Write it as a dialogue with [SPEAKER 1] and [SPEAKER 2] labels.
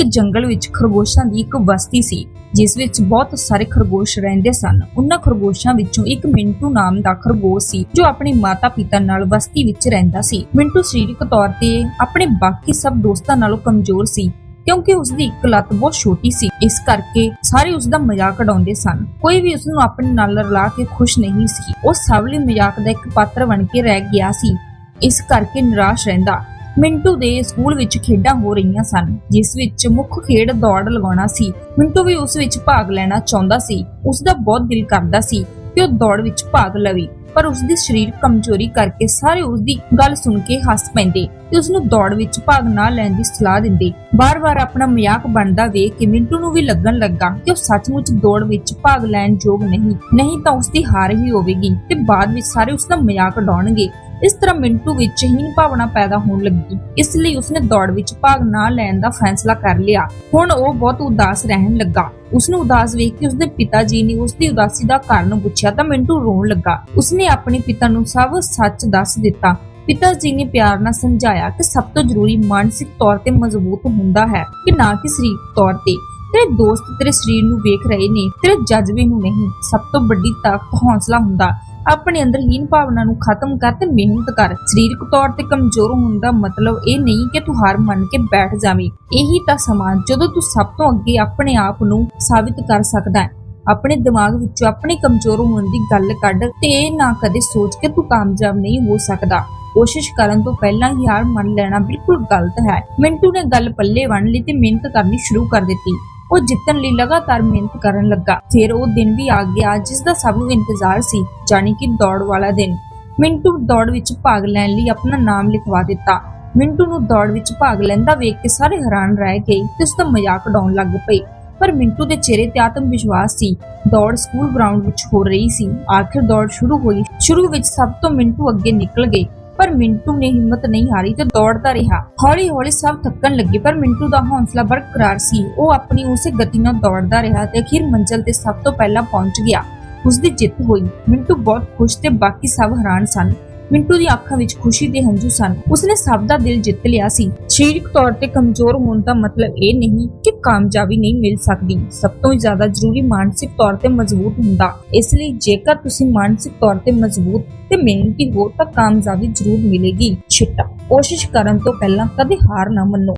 [SPEAKER 1] ਇੱਕ ਜੰਗਲ ਵਿੱਚ ਖਰਗੋਸ਼ਾਂ ਦੀ ਇੱਕ ਬਸਤੀ ਸੀ, ਜਿਸ ਵਿੱਚ ਬਹੁਤ ਸਾਰੇ ਖਰਗੋਸ਼ ਰਹਿੰਦੇ ਸਨ। ਉਹਨਾਂ ਖਰਗੋਸ਼ਾਂ ਵਿੱਚੋਂ ਇੱਕ ਮਿੰਟੂ ਨਾਮ ਦਾ ਖਰਗੋਸ਼ ਸੀ, ਜੋ ਆਪਣੇ ਮਾਤਾ-ਪਿਤਾ ਨਾਲ ਬਸਤੀ ਵਿੱਚ ਰਹਿੰਦਾ ਸੀ। ਮਿੰਟੂ ਸਰੀਰਕ ਤੌਰ ਤੇ ਆਪਣੇ ਬਾਕੀ ਸਭ ਦੋਸਤਾਂ ਨਾਲੋਂ ਕਮਜ਼ੋਰ ਸੀ, ਕਿਉਂਕਿ ਉਸ ਦੀ ਇੱਕ ਲੱਤ ਬਹੁਤ ਛੋਟੀ ਸੀ। ਇਸ ਕਰਕੇ ਸਾਰੇ ਉਸ ਦਾ ਮਜ਼ਾਕ ਉਡਾਉਂਦੇ ਸਨ। ਕੋਈ ਵੀ ਉਸ ਨੂੰ ਆਪਣੇ ਨਾਲ ਰਲਾ ਕੇ ਖੁਸ਼ ਨਹੀਂ ਸੀ। ਉਹ ਸਭ ਲਈ ਮਜ਼ਾਕ ਦਾ ਇੱਕ ਪਾਤਰ ਬਣ ਕੇ ਰਹਿ ਗਿਆ ਸੀ। ਇਸ ਕਰਕੇ ਨਿਰਾਸ਼ ਰਹਿੰਦਾ। ਮਿੰਟੂ ਦੇ ਸਕੂਲ ਵਿੱਚ ਖੇਡਾਂ ਹੋ ਰਹੀਆਂ ਸਨ, ਜਿਸ ਵਿੱਚ ਮੁੱਖ ਖੇਡ ਦੌੜ ਲਗਾਉਣਾ ਸੀ। ਮਿੰਟੂ ਵੀ ਉਸ ਵਿੱਚ ਭਾਗ ਲੈਣਾ ਚਾਹੁੰਦਾ ਸੀ। ਉਸ ਦਾ ਬਹੁਤ ਦਿਲ ਕਰਦਾ ਸੀ ਕਿ ਉਹ ਦੌੜ ਵਿੱਚ ਭਾਗ ਲਵੇ, ਪਰ ਉਸ ਦੀ ਸਰੀਰ ਕਮਜ਼ੋਰੀ ਕਰਕੇ ਸਾਰੇ ਉਸ ਦੀ ਗੱਲ ਸੁਣ ਕੇ ਹੱਸ ਪੈਂਦੇ ਤੇ ਉਸ ਨੂੰ ਦੌੜ ਵਿੱਚ ਭਾਗ ਨਾ ਲੈਣ ਦੀ ਸਲਾਹ ਦਿੰਦੇ। ਬਾਰ-ਬਾਰ ਆਪਣਾ ਮਜ਼ਾਕ ਬਣਦਾ ਵੇਖ ਕੇ ਮਿੰਟੂ ਨੂੰ ਵੀ ਲੱਗਣ ਲੱਗਾ ਕਿ ਉਹ ਸੱਚਮੁੱਚ ਦੌੜ ਵਿੱਚ ਭਾਗ ਲੈਣ ਯੋਗ ਨਹੀਂ ਨਹੀਂ ਤਾਂ ਉਸ ਦੀ ਹਾਰ ਹੀ ਹੋਵੇਗੀ ਤੇ ਬਾਅਦ ਵਿੱਚ ਸਾਰੇ ਉਸ ਦਾ ਮਜ਼ਾਕ ਉਡਾਉਣਗੇ। ਇਸ ਤਰ੍ਹਾਂ ਮਿੰਟੂ ਵਿੱਚ ਹੀਨ ਭਾਵਨਾ ਪੈਦਾ ਹੋਣ ਲੱਗੀ। ਇਸ ਲਈ ਉਸਨੇ ਦੌੜ ਵਿੱਚ ਭਾਗ ਨਾ ਲੈਣ ਦਾ ਫੈਸਲਾ ਕਰ ਲਿਆ। ਹੁਣ ਉਹ ਬਹੁਤ ਉਦਾਸ ਰਹਿਣ ਲੱਗਾ। ਉਸਨੂੰ ਉਦਾਸ ਵੇਖ ਕੇ ਉਸਦੇ ਪਿਤਾ ਜੀ ਨੇ ਉਸਦੀ ਉਦਾਸੀ ਦਾ ਕਾਰਨ ਪੁੱਛਿਆ ਤਾਂ ਮਿੰਟੂ ਰੋਣ ਲੱਗਾ। ਉਸਨੇ ਆਪਣੇ ਪਿਤਾ ਨੂੰ ਸਭ ਸੱਚ ਦੱਸ ਦਿੱਤਾ। ਪਿਤਾ ਜੀ ਨੇ ਪਿਆਰ ਨਾਲ ਸਮਝਾਇਆ ਕਿ ਸਭ ਤੋਂ ਜ਼ਰੂਰੀ ਮਾਨਸਿਕ ਤੌਰ ਤੇ ਮਜ਼ਬੂਤ ਹੁੰਦਾ ਹੈ ਕਿ ਨਾ ਕਿ ਸਰੀਰਕ ਤੌਰ ਤੇ। ਤੇਰੇ ਦੋਸਤ ਤੇਰੇ ਸਰੀਰ ਨੂੰ ਵੇਖ ਰਹੇ ਨੇ, ਤੇਰੇ ਜਜ਼ਬੇ ਨੂੰ ਨਹੀਂ। ਸਭ ਤੋਂ ਵੱਡੀ ਤਾਕਤ ਹੌਸਲਾ ਹੁੰਦਾ। ਆਪਣੇ ਅੰਦਰ ਹੀਨ ਭਾਵਨਾ ਨੂੰ ਖਤਮ ਕਰ ਤੇ ਮਿਹਨਤ ਕਰ। ਸਰੀਰਕ ਤੌਰ ਤੇ ਕਮਜ਼ੋਰ ਹੋਣ ਦਾ ਮਤਲਬ ਇਹ ਨਹੀਂ ਕਿ ਤੂੰ ਹਾਰ ਮੰਨ ਕੇ ਬੈਠ ਜਾਵੇਂ। ਇਹੀ ਤਾਂ ਸਮਾਂ ਜਦੋਂ ਤੂੰ ਸਭ ਤੋਂ ਅੱਗੇ ਆਪਣੇ ਆਪ ਨੂੰ ਸਾਬਿਤ ਕਰ ਸਕਦਾ ਹੈ। ਆਪਣੇ ਦਿਮਾਗ ਵਿੱਚੋਂ ਆਪਣੇ ਕਮਜ਼ੋਰ ਹੋਣ ਦੀ ਗੱਲ ਕੱਢ ਤੇ ਇਹ ਨਾ ਕਦੇ ਸੋਚ ਕੇ ਤੂੰ ਕਾਮਯਾਬ ਨਹੀਂ ਹੋ ਸਕਦਾ। ਕੋਸ਼ਿਸ਼ ਕਰਨ ਤੋਂ ਪਹਿਲਾਂ ਹੀ ਹਾਰ ਮੰਨ ਲੈਣਾ ਬਿਲਕੁਲ ਗਲਤ ਹੈ। ਮਿੰਟੂ ਨੇ ਗੱਲ ਪੱਲੇ ਵੰਨ ਲਈ ਤੇ ਮਿਹਨਤ ਕਰਨੀ ਸ਼ੁਰੂ ਕਰ ਦਿੱਤੀ। ਉਹ ਜਿੱਤਣ ਲਈ ਲਗਾਤਾਰ ਮਿਹਨਤ ਕਰਨ ਲੱਗਾ। ਫਿਰ ਉਹ ਦਿਨ ਵੀ ਆ ਗਿਆ ਜਿਸ ਦਾ ਸਭ ਨੂੰ ਇੰਤਜ਼ਾਰ ਸੀ, ਜਾਣੀ ਕਿ ਦੌੜ ਵਾਲਾ ਦਿਨ। ਮਿੰਟੂ ਦੌੜ ਵਿੱਚ ਭਾਗ ਲੈਣ ਲਈ ਆਪਣਾ ਨਾਮ ਲਿਖਵਾ ਦਿੱਤਾ। ਮਿੰਟੂ ਨੂੰ ਦੌੜ ਵਿੱਚ ਭਾਗ ਲੈਂਦਾ ਵੇਖ ਕੇ ਸਾਰੇ ਹੈਰਾਨ ਰਹਿ ਗਏ ਤੇ ਉਸ ਦਾ ਮਜ਼ਾਕ ਉਡਾਉਣ ਲੱਗ ਪਏ। ਪਰ ਮਿੰਟੂ ਦੇ ਚਿਹਰੇ ਤੇ ਆਤਮ ਵਿਸ਼ਵਾਸ ਸੀ। ਦੌੜ ਸਕੂਲ ਗਰਾਊਂਡ ਵਿੱਚ ਹੋ ਰਹੀ ਸੀ। ਆਖਿਰ ਦੌੜ ਸ਼ੁਰੂ ਹੋਈ। ਸ਼ੁਰੂ ਵਿੱਚ ਸਭ ਤੋਂ ਮਿੰਟੂ ਅੱਗੇ ਨਿਕਲ ਗਏ। ਪਰ ਮਿੰਟੂ ਨੇ ਹਿੰਮਤ ਨਹੀਂ ਹਾਰੀ ਤੇ ਦੌੜਦਾ ਰਿਹਾ। ਹੌਲੀ-ਹੌਲੀ ਸਭ ਥੱਕਣ ਲੱਗੇ, ਪਰ ਮਿੰਟੂ ਦਾ ਹੌਸਲਾ ਬਰਕਰਾਰ ਸੀ। ਉਹ ਆਪਣੀ ਉਸੇ ਗਤੀ ਨਾਲ ਦੌੜਦਾ ਰਿਹਾ ਤੇ ਅਖੀਰ ਮੰਜ਼ਲ ਤੇ ਸਭ ਤੋਂ ਪਹਿਲਾਂ ਪਹੁੰਚ ਗਿਆ। ਉਸ ਦੀ ਜਿੱਤ ਹੋਈ। ਮਿੰਟੂ ਬਹੁਤ ਖੁਸ਼ ਤੇ ਬਾਕੀ ਸਭ ਹੈਰਾਨ ਸਨ। ਮਿੰਟੂ ਦੀ ਅੱਖਾਂ ਵਿੱਚ ਖੁਸ਼ੀ ਦੇ ਹੰਝੂ ਸਨ। ਉਸਨੇ ਸਭ ਦਾ ਦਿਲ ਜਿੱਤ ਲਿਆ ਸੀ। ਸਰੀਰਕ ਤੌਰ ਤੇ ਕਮਜ਼ੋਰ ਹੋਣ ਦਾ ਮਤਲਬ ਇਹ ਨਹੀਂ ਕਿ ਕਾਮਯਾਬੀ ਨਹੀਂ ਮਿਲ ਸਕਦੀ। ਸਭ ਤੋਂ ਜ਼ਿਆਦਾ ਜ਼ਰੂਰੀ ਮਾਨਸਿਕ ਤੌਰ ਤੇ ਮਜ਼ਬੂਤ ਹੁੰਦਾ। ਇਸ ਲਈ ਜੇਕਰ ਤੁਸੀਂ ਮਾਨਸਿਕ ਤੌਰ ਤੇ ਮਜ਼ਬੂਤ ਤੇ ਮਿਹਨਤੀ ਹੋ ਤਾਂ ਕਾਮਯਾਬੀ ਜ਼ਰੂਰ ਮਿਲੇਗੀ। ਛਿੱਟਾ। ਕੋਸ਼ਿਸ਼ ਕਰਨ ਤੋਂ ਪਹਿਲਾਂ ਕਦੇ ਹਾਰ ਨਾ ਮੰਨੋ।